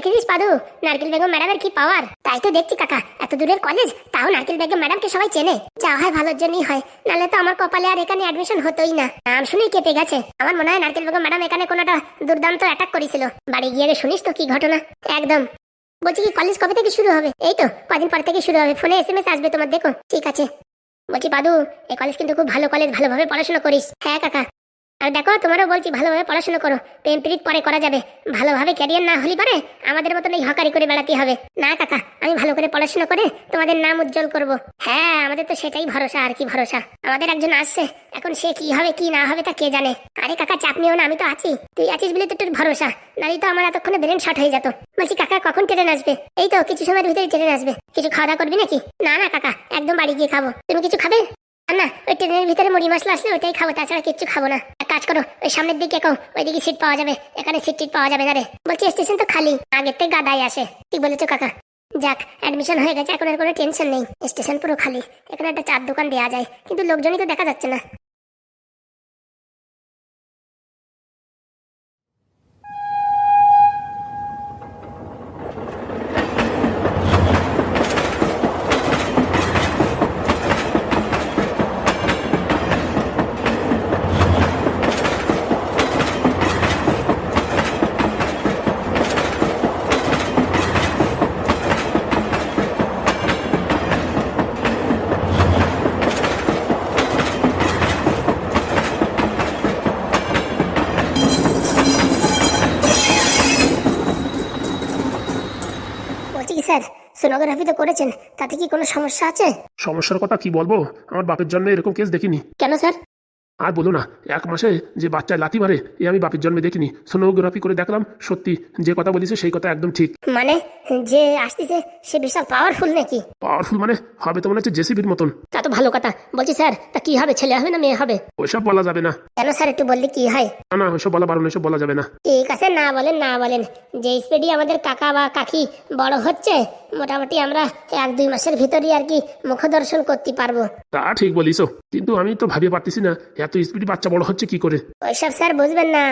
দেখেছিস পাদু? নারকেল বেগম ম্যাডামের কি পাওয়ার তাই তো দেখছি কাকা, এত দূরের কলেজ তাও নারকেল বেগম ম্যাডামকে সবাই চেনে। যা হয় ভালোর জন্যই হয়, নাহলে তো আমার কপালে আর এখানে অ্যাডমিশন হতোই না। নাম শুনেই কেঁপে গেছে। আমার মনে হয় নারকেল বেগম ম্যাডাম এখানে কোনোটা দুর্দান্ত অ্যাটাক করেছিল। বাড়ি গিয়ে শুনিস তো কি ঘটনা? একদম। বলছি কি কলেজ কবে থেকে শুরু হবে? এই তো, কদিন পর থেকে শুরু হবে। ফোনে এস এম এস আসবে তোমার, দেখো। ঠিক আছে। বলছি পাদু, এই কলেজ কিন্তু খুব ভালো কলেজ ভালোভাবে পড়াশোনা করিস। হ্যাঁ কাকা। আর দেখো, তোমারও বলছি ভালোভাবে পড়াশোনা করো। প্রেম পরে করা যাবে। ভালোভাবে ক্যারিয়ার না হলে পারে আমাদের মতন এই হকারি করে বেড়াতে হবে। না, কাকা, আমি ভালো করে পড়াশোনা করে তোমাদের নাম উজ্জ্বল করব। হ্যাঁ আমাদের তো সেটাই ভরসা, আর কি ভরসা। আমাদের একজন আসছে। এখন সে কি হবে, কি না হবে তা কে জানে? আরে কাকা, চাপ নিও না, আমি তো আছি। তুই আছিস বলে তো একটু ভরসা। নাহলে তো আমার এতক্ষণে ব্রেন শর্ট হয়ে যেত। বলছি, কাকা, কখন ট্রেন আসবে? এই তো, কিছু সময়ের ভিতরে ট্রেন আসবে। কিছু খাওয়া দাওয়া করবি নাকি? না না, কাকা, একদম বাড়ি গিয়ে খাব। তুমি কিছু খাবে? না ওই ট্রেনের ভিতরে মুড়ি মশলা আসলে ওইটাই খাব, তাছাড়া কিচ্ছু খাব না। এক কাজ করো, ওই সামনের দিকে কো ওইদিকে সিট পাওয়া যাবে, এখানে সিট টিট পাওয়া যাবে না রে। বলছি স্টেশন তো খালি, আগের থেকে গাদাই আসে। ঠিক বলেছ কাকা? যাক অ্যাডমিশন হয়ে গেছে, এখন আর কোনো টেনশন নেই। স্টেশন পুরো খালি, এখানে একটা চার দোকান দেওয়া যায়, কিন্তু লোকজনই তো দেখা যাচ্ছে না বলছি কি তো করেছেন তাতে কি কোনো সমস্যা আছে? সমস্যার কথা কি বলব? আমার বাপের জন্মে এরকম কেস দেখিনি। কেন স্যার? আর বলো না এক মাসে যে বাচ্চায় লাথি মারে এ আমি বাপের জন্মে দেখিনি। সোনোগ্রাফি করে দেখলাম সত্যি যে কথা বলিছে সেই কথা একদম ঠিক। মানে যে আসতেছে সে বিশাল পাওয়ারফুল নাকি? পাওয়ারফুল মানে হবে তো মনে হচ্ছে জেসিবির মতন। তা তো ভালো কথা। বলছি স্যার তা কি হবে? ছেলে হবে না মেয়ে হবে? ওইসব বলা যাবে না। কেন স্যার একটু বললে কি হয়? না না ওইসব বলা বারণ ওইসব বলা যাবে না। ঠিক আছে না বলেন না বলেন। যে স্পিডি আমাদের কাকা বা কাকি বড় হচ্ছে মোটামুটি আমরা এক দুই মাসের ভিতরই আর কি মুখ দর্শন করতে পারব। তা ঠিক বলিস কিন্তু আমি তো ভাবিয়ে পারতেছি না এত স্পিড বাচ্চা বড় হচ্ছে কি করে? ওইসব স্যার বুঝবেন না।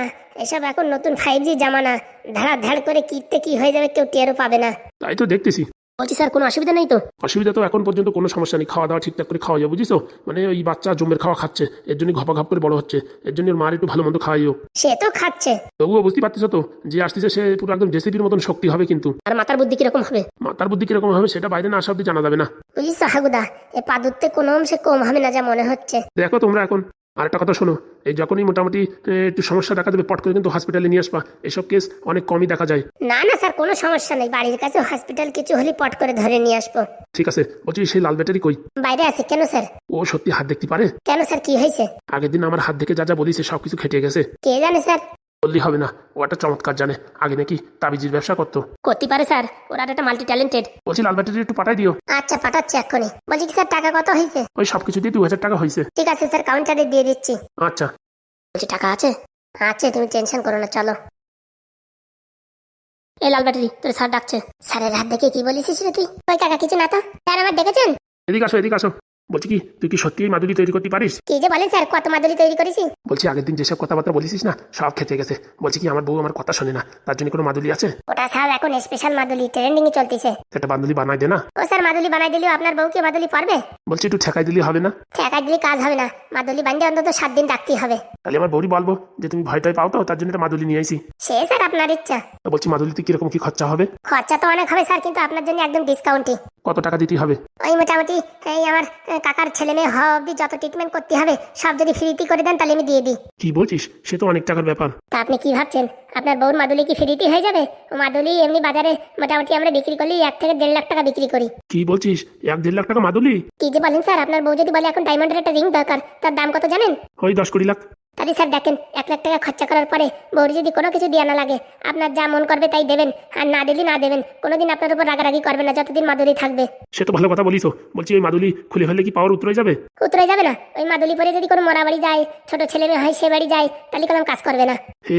এসব এখন নতুন ফাইভ জি জামানা। ধাড়া ধাড় করে কিতে কি হয়ে যাবে কেউ টেরও পাবে না। তাই তো দেখতেছি। বলছি স্যার কোনো অসুবিধা নেই তো? অসুবিধা তো এখন পর্যন্ত কোনো সমস্যা নেই। খাওয়া দাওয়া ঠিকঠাক করে খাওয়া যায় বুঝিস মানে ওই বাচ্চা জমের খাওয়া খাচ্ছে এর জন্য ঘপা ঘপ করে বড় হচ্ছে। এর জন্য ওর মার একটু ভালো মন্দ খাওয়াইও। সে তো খাচ্ছে। তবুও বুঝতে পারতেছ তো যে আসতেছে সে পুরো একদম জেসিপির মতন শক্তি হবে কিন্তু। আর মাথার বুদ্ধি কীরকম হবে? মাতার বুদ্ধি কীরকম হবে সেটা বাইরে না আসা অব্দি জানা যাবে না। বুঝিস হাগুদা? এ পাদুরতে কোনো অংশে কম হবে না যা মনে হচ্ছে। দেখো তোমরা এখন। আরেকটা কথা শোনো এই যখনই মোটামুটি একটু সমস্যা দেখা দেবে পট করে কিন্তু হসপিটালে নিয়ে আসবা। এসব কেস অনেক কমই দেখা যায়। না না স্যার কোনো সমস্যা নেই। বাড়ির কাছে হসপিটাল কিছু হলে পট করে ধরে নিয়ে আসব। ঠিক আছে বলছি সেই লাল ব্যাটারি কই? বাইরে আছে কেন স্যার? ও সত্যি হাত দেখতে পারে? কেন স্যার কি হয়েছে? আগের দিন আমার হাত দেখে যা যা বলিছে সবকিছু খেটে গেছে। কে জানে স্যার? বললি হবে না। ও একটা চমৎকার জানে। আগে নাকি তাবিজির ব্যবসা করতো। করতে পারে স্যার। ওরা একটা মাল্টি ট্যালেন্টেড বলছি লাল ব্যাটারি একটু পাঠাই দিও। আচ্ছা পাঠাচ্ছি এক্ষুনি। বলছি কি স্যার টাকা কত হয়েছে? ওই সব কিছু দিয়ে দু হাজার টাকা হয়েছে। ঠিক আছে স্যার কাউন্টারে দিয়ে দিচ্ছি। আচ্ছা। বলছি টাকা আছে? আছে তুমি টেনশন করো না চলো। এই লাল ব্যাটারি তোর স্যার ডাকছে। স্যারের হাত দেখে কি বলেছিস রে তুই? ওই কাকা কিছু না তো? স্যার আমার ডেকেছেন? এদিকে আসো এদিকে আসো। বলছি কি তুই কি সত্যি এই মাদুলি তৈরি করতে পারিস? কি যে বলেন স্যার কত মাদুলি তৈরি করেছি? বলছি আগের দিন যেসব কথাবার্তা বলিস না সব খেতে গেছে। বলছি কি আমার বউ আমার কথা শোনে না তার জন্য কোনো মাদুলি আছে? ওটা স্যার এখন স্পেশাল মাদুলি ট্রেন্ডিং এ চলতেছে। একটা বান্দুলি বানাই দে না। ও স্যার মাদুলি বানাই দিলেও আপনার বউ কি মাদুলি পারবে? বলছি একটু ঠেকাই দিলে হবে না? ঠেকা দিলে কাজ হবে না। মাদুলি বান্ধে অন্তত সাত দিন রাখতেই হবে। তাহলে আমার বউরি বলব যে তুমি ভয় টয় পাও তো তার জন্য একটা মাদুলি নিয়ে আইসি সে স্যার আপনার ইচ্ছা। তো বলছি মাদুলিতে কীরকম কি খরচা হবে? খরচা তো অনেক হবে স্যার কিন্তু আপনার জন্য একদম ডিসকাউন্টই কত টাকা দিতে হবে? ওই মোটামুটি এই আমার আহ, কাকার ছেলে মেয়ে হওয়া অব্দি যত ট্রিটমেন্ট করতে হবে সব যদি ফ্রিতে করে দেন তাহলে আমি দিয়ে দিই। কি বলছিস? সে তো অনেক টাকার ব্যাপার। তা আপনি কি ভাবছেন? আপনার বউর মাদুলি কি ফ্রিতে হয়ে যাবে? ও মাদুলি এমনি বাজারে মোটামুটি আমরা বিক্রি করলে এক থেকে দেড় লাখ টাকা বিক্রি করি। কি বলছিস? এক দেড় লাখ টাকা মাদুলি? কি যে বলেন স্যার আপনার বউ যদি বলে এখন ডায়মন্ডের একটা রিং দরকার তার দাম কত জানেন? ওই দশ কুড়ি লাখ। তাহলে স্যার দেখেন এক লাখ টাকা খরচা করার পরে বউর যদি কোনো কিছু দেওয়া না লাগে আপনার যা মন করবে তাই দেবেন আর না দিলে না দেবেন কোনোদিন আপনার উপর রাগারাগি করবে না যতদিন মাদুলি থাকবে। সে তো ভালো কথা বলিস বলছি ওই মাদুলি খুলে ফেললে কি পাওয়ার উতরে যাবে? উতরে যাবে না। ওই মাদুলি পরে যদি কোনো মরা বাড়ি যায় ছোট ছেলে মেয়ে হয় সে বাড়ি যায় তাহলে কোনো কাজ করবে না।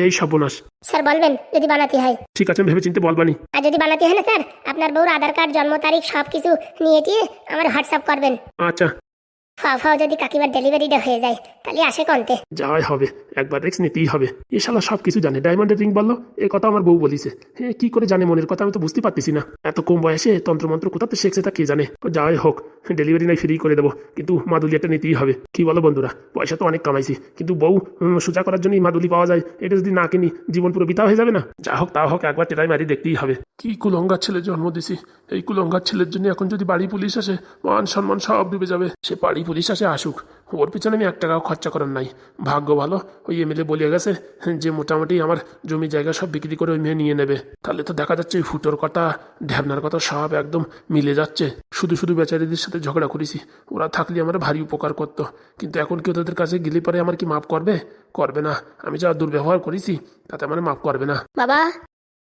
এই সর্বনাশ। স্যার বলবেন যদি বানাতে হয়। ঠিক আছে ভেবে চিনতে বলবানি আর যদি বানাতে হয় না স্যার আপনার বউর আধার কার্ড জন্ম তারিখ সব কিছু নিয়ে টিয়ে আমার হোয়াটসঅ্যাপ করবেন। আচ্ছা। ফাও ফাও যদি কাকিমার ডেলিভারিটা হয়ে যায়, তাহলে আসে কন্তে? যাওয়াই হবে, একবার রিক্স নিতেই হবে। এ শালা সব কিছু জানে ডায়মন্ডের রিং বলল, এ কথা আমার বউ বলিছে। হ্যাঁ কি করে জানে মনের কথা, আমি তো বুঝতে পারতেছি না। এত কম বয়সে তন্ত্রমন্ত্র কোথাতে শিখছে তা কে জানে? ও যাই হোক ডেলিভারি নাই ফ্রি করে দেবো। কিন্তু মাদুলিয়াটা নিতেই হবে। কি বলো বন্ধুরা, পয়সা তো অনেক কামাইছি। কিন্তু বউ সোজা করার জন্যই মাদুলি পাওয়া যায়। এটা যদি না কিনি, জীবন পুরো বিতা হয়ে যাবে না? যা হোক, তা হোক, একবার টেরাই মারি দেখতেই হবে। কি কুলঙ্গার ছেলে জন্ম দিছি। এই কুলঙ্গার ছেলের জন্য এখন যদি বাড়ি পুলিশ আসে, মান সম্মান সব ডুবে যাবে। সে বাড়ি পুলিশ আসে, আসুক। ওর পিছনে আমি এক টাকাও খরচা করার নাই। ভাগ্য ভালো, ওই এমএলএ বলে গেছে যে মোটামুটি আমার জমি জায়গা সব বিক্রি করে ওই মেয়ে নিয়ে নেবে। তাহলে তো দেখা যাচ্ছে ওই ফুটোর কথা, ঢ্যাবনার কথা সব একদম মিলে যাচ্ছে। শুধু শুধু বেচারিদের সাথে ঝগড়া করেছি। ওরা থাকলে আমার ভারী উপকার করতো। কিন্তু এখন কেউ তাদের কাছে গেলে পরে আমার কি মাফ করবে? করবে না। আমি যা দুর্ব্যবহার করেছি, তাতে আমার মাফ করবে না। বাবা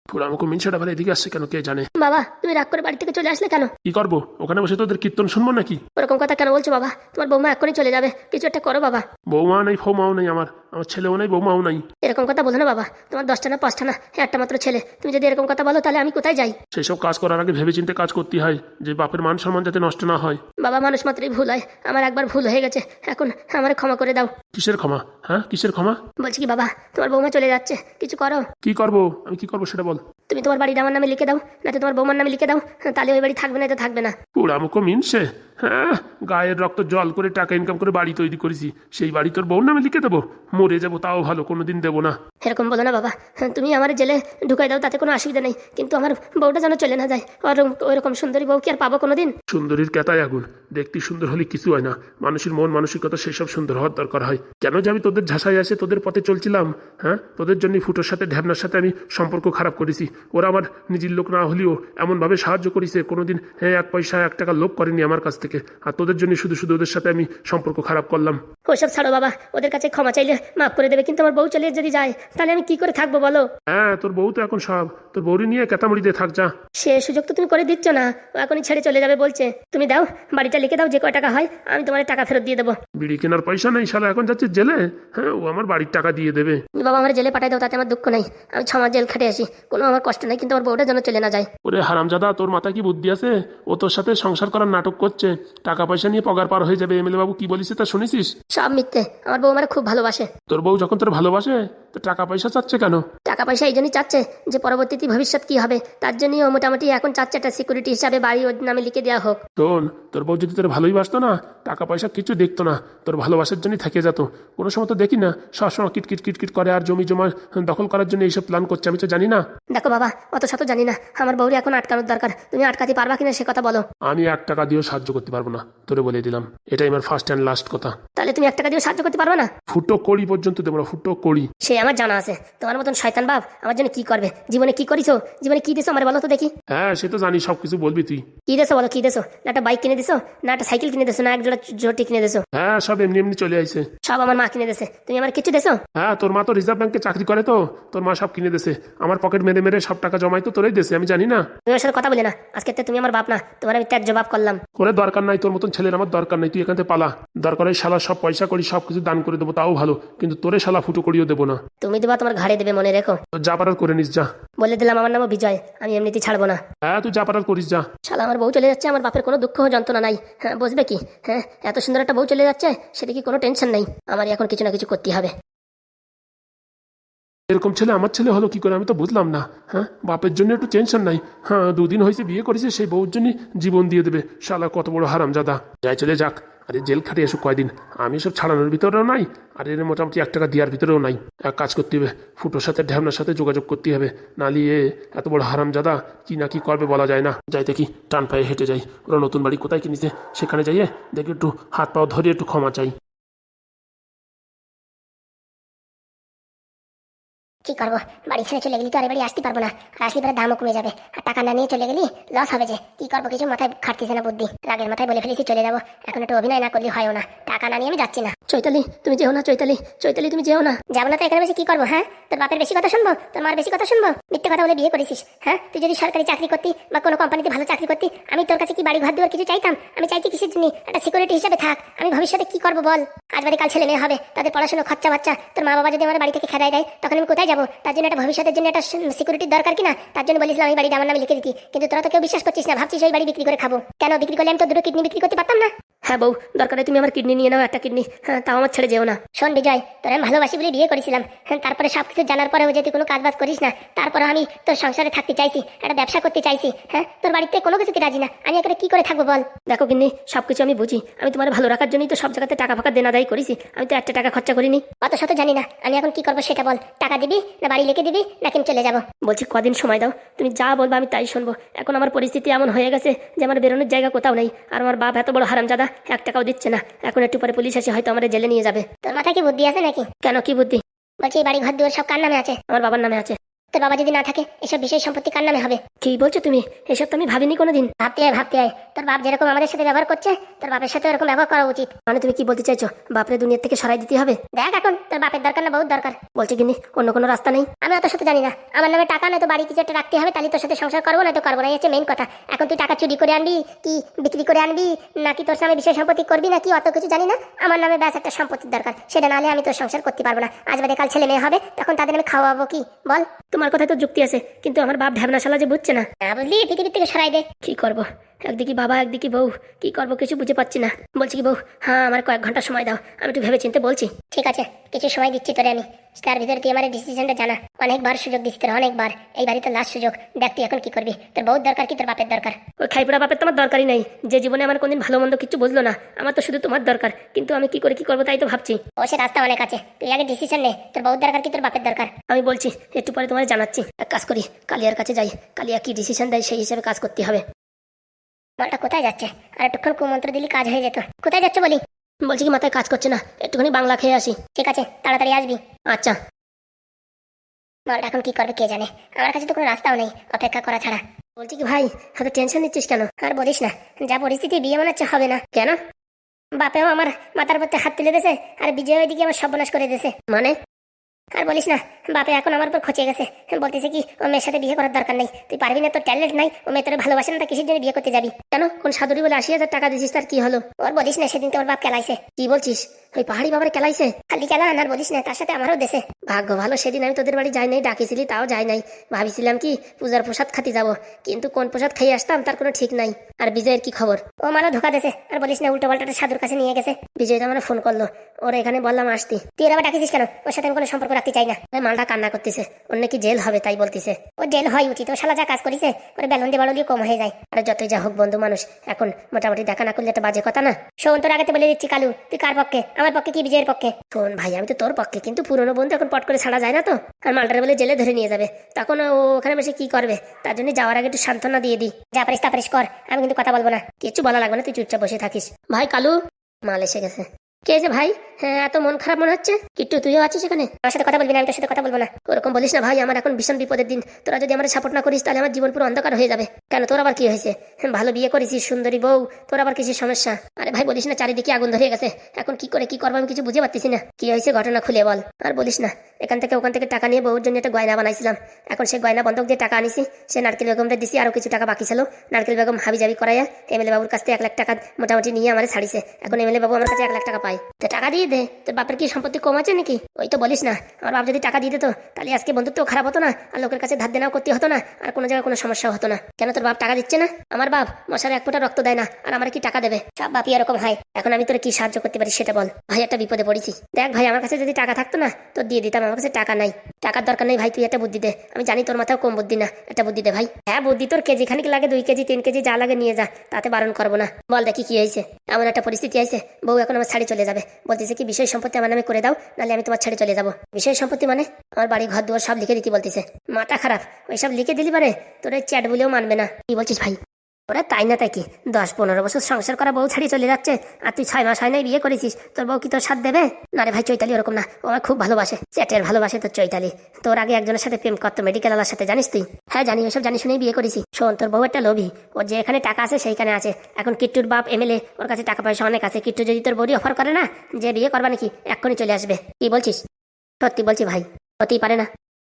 পুরো আমাকে মিনসাটা ভালো এদিকে আসছে কেন কে জানে? বাবা তুমি রাগ করে বাড়ি থেকে চলে আসলে কেন? কি করব? ওখানে বসে তোদের কীর্তন শুনব নাকি? ওরকম কথা কেন বলছো বাবা? তোমার বৌমা এখনই চলে যাবে। কিছু একটা করো বাবা। বৌমা নেই ফৌমাও নেই আমার। আমার ছেলেও নেই বৌমাও নাই। এরকম কথা বলো না বাবা তোমার দশটা না পাঁচটা না একটা মাত্র ছেলে। তুমি যদি এরকম কথা বলো তাহলে আমি কোথায় যাই? সেই সব কাজ করার আগে ভেবেচিন্তে কাজ করতে হয় যে বাপের মান সম্মান যাতে নষ্ট না হয়। বাবা মানুষ মাত্রই ভুল হয়। আমার একবার ভুল হয়ে গেছে। এখন আমার ক্ষমা করে দাও। কিসের ক্ষমা? হ্যাঁ কিসের ক্ষমা? বলছি কি বাবা তোমার বৌমা চলে যাচ্ছে। কিছু করো। কি করব? আমি কি করব সেটা বল। তুমি তোমার বাড়িটা আমার নামে লিখে দাও না তোমার বৌমার নামে লিখে দাও। তাহলে ওই বাড়ি থাকবে না তো থাকবে না। পোড়ামুখো মিনসে হ্যাঁ গায়ের রক্ত জল করে টাকা ইনকাম করে বাড়ি তৈরি করেছি। সেই বাড়ি তোর বউ নামে লিখে দেবো। মরে যাব তাও ভালো কোনোদিন দেবো না। এরকম বলো না বাবা। তুমি আমার জেলে ঢুকাই দাও তাতে কোনো অসুবিধা নেই। কিন্তু আমার বউটা যেন চলে না যায়। আর ওইরকম সুন্দরী বউ কি আর পাবো কোনোদিন? সুন্দরীর কেতায় আগুন। দেখতে সুন্দর হলে কিছু হয় না। মানুষের মন মানসিকতা সেসব সুন্দর হওয়ার দরকার হয়। কেন যে আমি তোদের ঝাঁসাই আসে তোদের পথে চলছিলাম? হ্যাঁ? তোদের জন্য ফুটোর সাথে ঢ্যাবনার সাথে আমি সম্পর্ক খারাপ করেছি। ওরা আমার নিজের লোক না হলেও এমনভাবে সাহায্য করেছে। কোনোদিন হ্যাঁ এক পয়সা এক টাকা লোভ করেনি আমার কাছ থেকে। আর তোদের জন্য শুধু শুধু ওদের সাথে আমি সম্পর্ক খারাপ করলাম। ওসব ছাড়ো বাবা ওদের কাছে ক্ষমা চাইলে মাফ করে দেবে কিন্তু আমার বউ চলে যদি যায় তাহলে আমি কি করে থাকব বলো? হ্যাঁ তোর বউ তো এখন সব। তোর বউরি নিয়ে কেতামড়ি দিয়ে থাক যা। সে সুযোগ তো তুমি করে দিচ্ছ না ও এখনই ছেড়ে চলে যাবে বলছে। তুমি দাও বাড়িটা লিখে দাও যে কয় টাকা হয় আমি তোমার টাকা ফেরত দিয়ে দেবো। বিড়ি কেনার পয়সা নেই শালা এখন যাচ্ছে জেলে? হ্যাঁ ও আমার বাড়ির টাকা দিয়ে দেবে। বাবা আমার জেলে পাঠাই দাও তাতে আমার দুঃখ নাই। আমি ছ মাস জেল খাটে আসি কোনো আমার কষ্ট নাই কিন্তু আমার বউটা যেন চলে না যায়। ওরে হারামজাদা তোর মাথায় কি বুদ্ধি আছে? ও তোর সাথে সংসার করার নাটক করছে। টাকা পয়সা নিয়ে পগার পার হয়ে যাবে এমএলএ বাবু কি বলিস তা শুনেছিস? সব মিথ্যে। আমার বউ আমার খুব ভালোবাসে। তোর বউ যখন তোর ভালোবাসে তো টাকা পয়সা চাচ্ছে কেন? টাকা পয়সা এই জন্যই চাচ্ছে যে পরবর্তীতে ভবিষ্যৎ কি হবে। তার জন্যই ও মোটামুটি এখন চাচ্ছে একটা সিকিউরিটি হিসাবে বাড়ি ওর নামে লিখে দেওয়া হোক। শোন তোর বউ যদি তোর ভালোই বাসতো না টাকা পয়সা কিছু দেখতো না তোর ভালোবাসার জন্যই থেকে যেত। কোনো সময় তো দেখি না সবসময় কিটকিট কিটকিট করে আর জমি জমা দখল করার জন্য এইসব প্ল্যান করছে আমি তো জানি না। দেখো বাবা অত শত জানি না। আমার বউরে এখন আটকানোর দরকার। তুমি আটকাতে পারবা কিনা সে কথা বলো। আমি এক টাকা দিয়েও সাহায্য করতে পারব না। তোরে বলে দিলাম। এটাই আমার ফার্স্ট অ্যান্ড লাস্ট কথা। তাহলে তুমি এক টাকা দিয়ে সাহায্য করতে পারবে না? ফুটো কড়ি পর্যন্ত দেবো না ফুটো কড়ি। সে আমার জানা আছে। তোমার মতন শয়তান বাপ আমার জন্য কি করবে? জীবনে কি করিছো? জীবনে কি দিছো? আমার বলো তো দেখি। হ্যাঁ সে তো জানি সব কিছু বলবি তুই। কি দেছো বলো কি দেছো? না একটা বাইক কিনে দিছো? না একটা সাইকেল কিনে দিছো? না এক জোড়া জটি কিনে দিছো? হ্যাঁ সব এমনি এমনি চলে আইছে। সব আমার মা কিনে দিছে। তুমি আমার কিছু দেছো? হ্যাঁ তোর মা তো রিজার্ভ ব্যাংকে চাকরি করে তো। তোর মা সব কিনে দেছে। আমার পকেট মেরে মেরে সব টাকা জমাই তো তোরাই দেছে আমি জানি না। তুমি ওর সাথে কথা বলে না। আজকে তুমি আমার বাপ না। তোমার আমি ত্যাগ জবাব করলাম। করে দরকার নাই তোর মতন ছেলের আমার দরকার নাই তুই এখান থেকে পালা। দরকার হয় শালা সব পয়সা করি সব কিছু দান করে দেবো তাও ভালো। কিন্তু তোরে শালা ফুটো করিও দেবো না। তুমি দেবা তোমার ঘাড়ে দেবে মনে রেখো। তো যা পারার করে নিস যা। বলে দিলাম আমার নামও বিজয় আমি এমনিতেই ছাড়বো না। হ্যাঁ তুই যা পারার করিস যা। শালা আমার বউ চলে যাচ্ছে আমার বাপের কোনো দুঃখ যন্ত্রণা নাই। হ্যাঁ বুঝবে কি? হ্যাঁ এত সুন্দর একটা বউ চলে যাচ্ছে সেটা কি কোনো টেনশন নেই। আমার এখন কিছু না কিছু করতে হবে। এরকম ছেলে আমার ছেলে হলো কি করে আমি তো বুঝলাম না হ্যাঁ? বাপের জন্য একটু টেনশন নাই। হ্যাঁ দুদিন হয়েছে বিয়ে করেছে, সেই বউর জন্য জীবন দিয়ে দেবে। শালা, কত বড় হারাম জাদা যাই চলে যাক। আরে জেল খাটে এসব কয়দিন। আমি সব ছাড়ানোর ভিতরেও নাই, আর এর মোটামুটি এক টাকা দেওয়ার ভিতরেও নাই। এক কাজ করতে হবে, ফুটোর সাথে, ঢ্যামনার সাথে যোগাযোগ করতে হবে। নালিয়ে এত বড় হারাম জাদা কি না কি করবে বলা যায় না। যাই দেখি, টান পায়ে হেঁটে যাই। ওরা নতুন বাড়ি কোথায় কিনেছে? সেখানে যাইয়ে দেখি একটু হাত পাও ধরে একটু ক্ষমা চাই। কি করব? বাড়ি ছেড়ে চলে গেলি তো আর বাড়ি আসতে পারব না। আর আসলে পরে দামও কমে যাবে। আর টাকা না নিয়ে চলে গেলি লস হবে যে। কি করব? কিছু মাথায় খাটতেছে না বুদ্ধি। রাগের মাথায় বলে ফেলেছি চলে যাব। এখন একটু অভিনয় না করলে হয়ও না। টাকা না নিয়ে আমি যাচ্ছি না। চৈতালি তুমি যেও না চৈতালি চৈতালি তুমি যেও না। যাব না তো এখানে বেশি কি করব হ্যাঁ? তোর বাপের বেশি কথা শুনব? তোর মার বেশি কথা শুনব? মিথ্যে কথা বলে বিয়ে করেছিস হ্যাঁ? তুই যদি সরকারি চাকরি করতি বা কোনো কোম্পানিতে ভালো চাকরি করতি আমি তোর কাছে কি বাড়ি ঘর দেওয়ার কিছু চাইতাম? আমি চাইছি কিসের জন্য? একটা সিকিউরিটি হিসাবে থাক। আমি ভবিষ্যতে কি করব বল? আজ বাড়ি কাল ছেলে মেয়ে হবে তাদের পড়াশোনা খরচা বাচ্চা। তোর মা বাবা যদি আমার বাড়ি থেকে খেদাই দেয় তখন আমি কোথায় যাব? তার জন্য একটা ভবিষ্যতের জন্য একটা সিকিউরিটির দরকার কিনা তার জন্য বলেছিলাম আমি বাড়ি আমার নামে লিখে দিতি। কিন্তু তোরা তো কেউ বিশ্বাস করছিস না ভাবছিস ওই বাড়ি বিক্রি করে খাব। কেন বিক্রি করলে আমি তো দুটো কিডনি বিক্রি করতে পারতাম না? হ্যাঁ বউ দরকার তুমি আমার কিডনি নিয়ে নাও একটা কিডনি। তাও আমার ছেড়ে যেও না। শোন বিজয় তোর আমি ভালোবাসি বলে বিয়ে করেছিলাম। হ্যাঁ, তারপরে সবকিছু জানার পরেও যদি কোনো কাজ বাজ করিস না তারপরে আমি তোর সংসারে থাকতে চাইছি একটা ব্যবসা করতে চাইছি। হ্যাঁ তোর বাড়িতে কোনো কিছুতে রাজি না। আমি এখানে কি করে থাকব বল? দেখো কিন্নি সব কিছু আমি বুঝি। আমি তোমার ভালো রাখার জন্যই তো সব জায়গাতে টাকা ফাঁকা দেনা দায়ী করেছি। আমি তো একটা টাকা খরচা করিনি। অত শত জানি না। আমি এখন কি করব সেটা বল। টাকা দিবি না বাড়ি লিখে দিবি নাকি আমি চলে যাব। বলছি কদিন সময় দাও। তুমি যা বলবে আমি তাই শুনব। এখন আমার পরিস্থিতি এমন হয়ে গেছে যে আমার বেরোনোর জায়গা কোথাও নেই। আর আমার বাপ এত বড় হারামজাদা এক টাকাও দিচ্ছে না। এখন একটু পরে পুলিশ এসে হয়তো আমার জেলে নিয়ে যাবে। তোর মাথায় কি বুদ্ধি আছে নাকি? কেন কি বুদ্ধি? বলছি বাড়ি ঘর দুয়ার সব কার নামে আছে? আমার বাবার নামে আছে। তোর বাবা যদি না থাকে, এসব বিষয় সম্পত্তি কার নামে হবে? কি বলছো তুমি? এসব তো আমি ভাবিনি কোনোদিন। ভাবতে হয় ভাবতে হয়। তোর বাপ যেরকম আমাদের সাথে ব্যবহার করছে, তোর বাপের সাথে এরকম ব্যবহার করা উচিত। মানে তুমি কি বলতে চাইছো? বাপরে দুনিয়ার থেকে সরাই দিতে হবে? দেখ এখন, তোর বাপের দরকার না বহুত দরকার। বলছে কিনি অন্য কোনো রাস্তা নেই? আমি অত সাথে জানি না। আমার নামে টাকা নয়তো বাড়ি কিছু একটা রাখতে হবে, তাহলে তোর সাথে সংসার করব না তো করব না, এই হচ্ছে মেইন কথা। এখন তুই টাকা চুরি করে আনবি, কি বিক্রি করে আনবি, নাকি তোর সামনে বিষয় সম্পত্তি করবি, নাকি অত কিছু জানি না? আমার নামে ব্যাস একটা সম্পত্তির দরকার। সেটা নাহলে আমি তোর সংসার করতে পারব না। আজ বাদে কাল ছেলে মেয়ে হবে, তখন তাদের আমি খাওয়াবো কি? বল। তোমার কথায় তো যুক্তি আছে কিন্তু আমার বাপ ভাবনা শালা যে বুঝছে না। না বুঝলি পৃথিবীর থেকে সরাই দে। কি করব? একদিকে বাবা একদিকে বউ। কি করব কিছু বুঝে পাচ্ছি না। বলছি কি বউ হ্যাঁ আমার কয়েক ঘণ্টা সময় দাও। আমি একটু ভেবে চিনতে বলছি। ঠিক আছে কিছু সময় দিচ্ছি তোরে আমি। তার ভিতরে তুই আমার ডিসিশনটা জানা। অনেকবার সুযোগ দিচ্ছি তোর অনেকবার। এই বাড়িতে লাস্ট সুযোগ। দেখ তুই এখন কি করবি। তোর বহুত দরকার কি তোর বাপের দরকার? ওই খাইপড়া বাপের তোমার দরকারই নাই। যে জীবনে আমার কোনদিন ভালো মন্দ কিছু বুঝলো না আমার তো শুধু তোমার দরকার। কিন্তু আমি কি করে কি করব তাই তো ভাবছি। ও সে রাস্তা অনেক আছে। তুই আগে ডিসিশন নে তোর বহুত দরকার কি তোর বাপের দরকার? আমি বলছি একটু পরে তোমার জানাচ্ছি। এক কাজ করি কালিয়ার কাছে যাই। কালিয়া কি ডিসিশন দেয় সেই হিসেবে কাজ করতে হবে। মালটা কোথায় যাচ্ছে? আর একটুক্ষণ কুমন্ত্র দিলি কাজ হয়ে যেত। কোথায় যাচ্ছে বলি? বলছি কি মাথায় কাজ করছে না, একটুখানি বাংলা খেয়ে আসি। ঠিক আছে, তাড়াতাড়ি আসবি। আচ্ছা। মালটা এখন কি করবে কে জানে? আমার কাছে তো কোনো রাস্তাও নেই, অপেক্ষা করা ছাড়া। বলছি কি ভাই, এত টেনশন নিচ্ছিস কেন? আর বলিস না, যা পরিস্থিতি, বিয়ে মনে হচ্ছে হবে না। কেন? বাপেও আমার মাথার মধ্যে হাত তুলে দিয়েছে, আর বিজয় ওইদিকে আমার সর্বনাশ করে দিয়েছে। মানে? আর বলিস না, বাপে এখন আমার উপর খচে গেছে। বলতেছে কি, ও মেয়ের সাথে বিয়ে করার দরকার নেই। তুই পারবি না, তোর ট্যালেন্ট নাই। ও মেয়ে তোর ভালোবাসে না, তা কিসের জন্য বিয়ে করতে যাবি? কেন? কোন সাধুরি বলে আশি হাজার টাকা দিছিস, তার কি হলো? ওর বলিস না, সেদিন তোর বাপ খেলাইছে কি বলছিস? ওই পাহাড়ি বাবার কেলাইছে? খালি খেলা আর বলিস না, তার সাথে আমারও দেশে। ভাগ্য ভালো, সেদিন আমি তোদের বাড়ি যাই নাই, ডাকিছিলি, তাও যাই নাই। ভাবিছিলাম কি, পূজার প্রসাদ খাতে যাব। কিন্তু কোন প্রসাদ খেয়ে আসতাম, তার কোনো ঠিক নাই। আর বিজয়ের কি খবর? ও মালা ধোকা দেছে আর বলিস না, উল্টো পাল্টাটা সাধুর কাছে নিয়ে গেছে। বিজয় তো আমার ফোন করল। ওর এখানে বললাম, আসতি। তুই আবার ডাকিছিস কেন? ওর সাথে আমি কোনো সম্পর্ক রাখতে চাই না। ওই মালটা কান্না করতেছে। ওর নাকি জেল হবে তাই বলতেছে। ও জেল হয় উচিত। ও শালা যা কাজ করিছে, ওর বেলুন দিয়ে বাড়লিও কম হয়ে যায়। আর যতই যা হোক, বন্ধু মানুষ, এখন মোটামুটি দেখা না করলে একটা বাজে কথা না? শোন, তোর আগে বলে দিচ্ছি, কালু, তুই কার পক্ষে? আমার পক্ষে কি বিজয়ের পক্ষে? শোন ভাই, আমি তো তোর পক্ষে, কিন্তু পুরনো বন্ধু এখন পট করে ছাড়া যায় না তো? আর মালটারে বলে জেলে ধরে নিয়ে যাবে। তখন ও ওখানে বসে কি করবে? তার জন্য যাওয়ার আগে একটু সান্ত্বনা দিয়ে দিই যা পারিস তা পারিস, কর। আমি কিন্তু কথা বলব না। কিছু বলা লাগবে না, তুই চুপচাপ বসে থাকিস। ভাই, কালু, মাল এসে গেছে। কে আছে ভাই? হ্যাঁ এত মন খারাপ মনে হচ্ছে। কিট্টু তুইও আছিস এখানে? আমার সাথে কথা বলবি না আমি তোর সাথে কথা বলব না। ওরকম বলিস না ভাই আমার এখন ভীষণ বিপদের দিন। তোরা যদি আমার সাপোর্ট না করিস তাহলে আমার জীবন পুরো অন্ধকার হয়ে যাবে। কেন তোর আবার কি হয়েছে? হ্যাঁ, ভালো বিয়ে করেছিস সুন্দরী বউ তোর আবার কিছু সমস্যা? আরে ভাই বলিস না চারিদিকে আগুন ধরে গেছে। এখন কি করে কি করব আমি কিছু বুঝে পারতেছি না। কি হয়েছে ঘটনা খুলে বল। আর বলিস না এখান থেকে ওখান থেকে টাকা নিয়ে বউর জন্য একটা গয়না বানাইছিলাম। এখন সে গয়না বন্ধক দিয়ে টাকা আনিছি সে নারকেল বেগমটা দিছি আরও কিছু টাকা বাকি ছিল। নারকেল বেগম হাবি জাবি করাইয়া এমএলএ বাবুর কাছ থেকে এক লাখ টাকা মোটামুটি নিয়ে আমার ছাড়িছে। এখন এমএলএ বাবু আমার কাছে এক লাখ টাকা পায়। তো টাকা দিয়ে দে। তোর বাপের কি সম্পত্তি কম আছে নাকি? ওই তো বলিস না। আমার বাপ যদি টাকা দিয়ে দিত তাহলে আজকে বন্ধুত্ব খারাপ হতো না, আর লোকের কাছে ধার দেনাও করতে হতো না, আর কোনো জায়গায় কোনো সমস্যা হতো না। কেন তোর বাপ টাকা দিচ্ছে না? আমার বাপ মশার এক ফোঁটা রক্ত দেয় না, আর আমার কি টাকা দেবে? সব বাপি এরকম হয়। এখন আমি তোর কি সাহায্য করতে পারি সেটা বল। ভাই, একটা বিপদে পড়েছি। দেখ ভাই, আমার কাছে যদি টাকা থাকতো না তোর দিয়ে দিতাম, আমার কাছে টাকা নাই। টাকার দরকার নেই ভাই, তুই একটা বুদ্ধি দে। আমি জানি তোর মাথাও কম বুদ্ধি না, একটা বুদ্ধি দে ভাই। হ্যাঁ বুদ্ধি তোর কেজি খানিক লাগে, দুই কেজি, তিন কেজি যা লাগে নিয়ে যা, তাতে বারণ করব না। বল দেখি কি হয়েছে। এমন একটা পরিস্থিতি আছে বউ এখন আমার ছাড়ি চলে যাবে। বলতেছে কি, বিষয় সম্পত্তি আমার নামে করে দাও, নাহলে আমি তোমার ছেড়ে চলে যাব। বিষয় সম্পত্তি মানে? আমার বাড়ি, ঘর দুয়ার সব লিখে দিতে বলতেছে। মাথা খারাপ। ওইসব লিখে দিলি পারে? তোর চ্যাট বলেও মানবে না। কি বলছিস ভাই? ওরা তাই না তাই কি? দশ পনেরো বছর সংসার করা বউ ছাড়িয়ে চলে যাচ্ছে, আর তুই ছয় মাস হয় নাই বিয়ে করেছিস, তোর বউ কি তোর সাথ দেবে? না রে ভাই, চৈতালি ওরকম না, ও খুব ভালোবাসে, চ্যাটের ভালোবাসে তোর চৈতালি। তোর আগে একজনের সাথে প্রেম করতো মেডিকেল আলার সাথে, জানিস তুই? হ্যাঁ জানি, ওসব জানি শুনেই বিয়ে করেছি। শোন, তোর বউ একটা লোভী ওর যে এখানে টাকা আছে সেইখানে আছে। এখন কিট্টুর বাপ এমএলএ ওর কাছে টাকা পয়সা অনেক আছে। কিট্টু যদি তোর বডি অফার করে না, যে বিয়ে করবা নাকি, এক্ষুনি চলে আসবে। কি বলছিস? সত্যি বলছি ভাই, হতেই পারে না।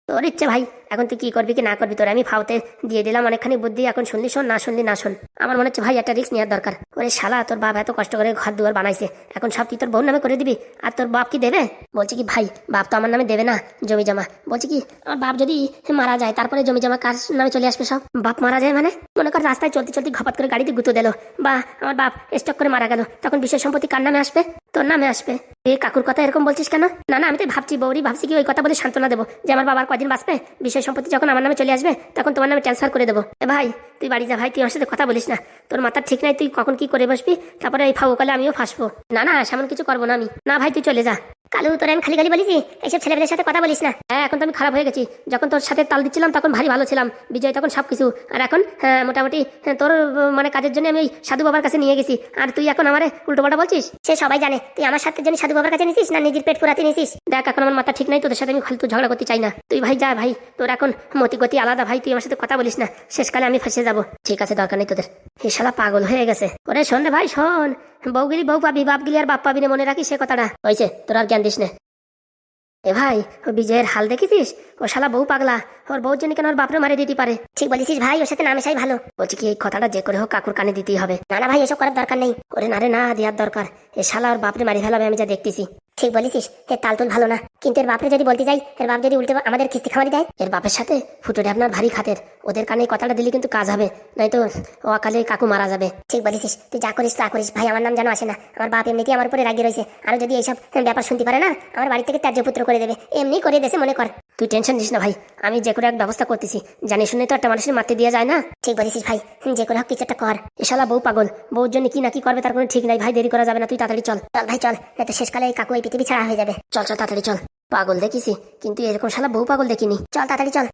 তোর ইচ্ছে ভাই। এখন তুই কি করবি কি না করবি তোর আমি ফাউতে দিয়ে দিলাম, অনেকখানি বুদ্ধি এখন শুনলি, শোন, না শুনলি, না শোন। আমার মনে হচ্ছে ভাই একটা রিস্ক নেওয়ার দরকার। ওরে শালা, তোর বাপ এত কষ্ট করে ঘর দুয়ার বানাইছে। এখন সব তুই তোর বোন নামে করে দিবি? আর তোর বাপ কি দেবে? বলছে কি, ভাই, বাপ তো আমার নামে দেবে না, জমি জমা। বলছে কি, আমার বাপ যদি মারা যায়, তারপরে জমি জমা কার নামে চলে আসবে সব? বাপ মারা যায় মানে? মনে কর রাস্তায় চলতে চলতে ঘপাত করে গাড়িতে গুঁতো দিল। বা, আমার বাপ স্টক করে মারা গেল। তখন বিষয় সম্পত্তি কার নামে আসবে? তোর নামে আসবে। এই কাকুর কথা এরকম বলছিস কেন? না না, আমি তো ভাবছি বৌরি ভাবছি কি ওই কথা বলে সান্ত্বনা দেবো যে আমার বাবার কদিন বাঁচবে? বিষয় সম্পত্তি যখন আমার নামে চলে আসবে, তখন তোমার নামে ট্রান্সফার করে দেবো। এ ভাই, তুই বাড়ি যা ভাই, তুই আমার সাথে কথা বলিস না। তোর মাথার ঠিক নাই, তুই কখন কি করে বসবি? তারপরে এই ফাউকালে আমিও ফাঁসবো। না না, সেমন কিছু করব না আমি। না ভাই, তুই চলে যা। কালু তোর আমি খালি খালি বলিস এইসব ছেলেমেয়েদের সাথে কথা বলিস না। হ্যাঁ এখন তো আমি খারাপ হয়ে গেছি। যখন তোর সাথে তাল দিচ্ছিলাম তখন ভারী ভালো ছিলাম বিজয় তখন সব কিছু আর এখন হ্যাঁ, মোটামুটি হ্যাঁ, তোর মানে কাজের জন্য আমি সাধু বাবার কাছে নিয়ে গেছি। আর তুই এখন আমারে উল্টোপাল্টা বলছিস? সে সবাই জানে। তুই আমার সাথে জন্য সাধু বাবার কাছে নিছিস না নিজের পেট পুরাতে নিছিস? দেখ এখন আমার মাথা ঠিক নাই তোদের সাথে আমি ফালতু ঝগড়া করতে চাই না। তুই ভাই যা ভাই তোর এখন মতি গতি আলাদা ভাই তুই আমার সাথে কথা বলিস না। শেষকালে আমি ফেসে যাব। ঠিক আছে দরকার নেই তোদের। এ শালা পাগল হয়ে গেছে। ওরে শোন রে ভাই, শোন। বউগিরি বউ পাবি, বাপ গিলি আর বাপ পাবি না মনে রাখি সে কথাটা। হয়েছে তোর আর জ্ঞান দিস না। এ ভাই বিজয়ের হাল দেখেছিস? ও শালা বউ পাগলা। ওর বউর জন্য কেন ওর বাপরে মারে দিতে পারে। ঠিক বলিস ভাই, ওর সাথে না মেশাই ভালো। বলছি কি, এই কথাটা যে করে হোক কাকুর কানে দিতেই হবে। না না ভাই, এসব করার দরকার নেই। ওরে না রে, না দেওয়ার দরকার। এ শালা ওর বাপরে মারি ফেলাবে, আমি যা দেখতেছি। ঠিক বলিস এর তাল তুল ভালো না। কিন্তু এর বাপরে যদি বলতে যাই, এর বাপ যদি উল্টে আমাদের কিস্তি খামারি দেয়, এর বাপের সাথে ফুটো আপনার ভারী খাতের। ওদের কানে এই কথাটা দিলে কিন্তু কাজ হবে। নয়তো ও অকালে কাকু মারা যাবে। ঠিক বলিস তুই যা করিস তা করিস। ভাই, আমার নাম যেন আসে না। আমার বাপ এমনিতেই আমার উপরে রাগি রয়েছে। আর যদি এইসব ব্যাপার শুনতে পারে না, আমার বাড়ি থেকে ত্যায্য পুত্র করে দেবে। এমনি করে দেশে মনে কর। তুই টেনশন নিস না ভাই। আমি যে করে এক ব্যবস্থা করতেছি। জানি শুনে তো একটা মানুষের মারতে দিয়ে যায় না? ঠিক বলেছিস ভাই। যে কোনো হোক, কিছু একটা কর। এ শালা বউ পাগল। বউর জন্য কি না কি করবে তার কোনো ঠিক নাই। ভাই, দেরি করা যাবে না, তুই তাড়াতাড়ি চল। চল ভাই, চল। এত শেষকালে এই কাকু এই পৃথিবী ছাড়া হয়ে যাবে। চল চল, তাড়াতাড়ি চল। পাগল দেখিছি, কিন্তু এরকম সালা বউ পাগল দেখিনি। চল, তাড়াতাড়ি চল।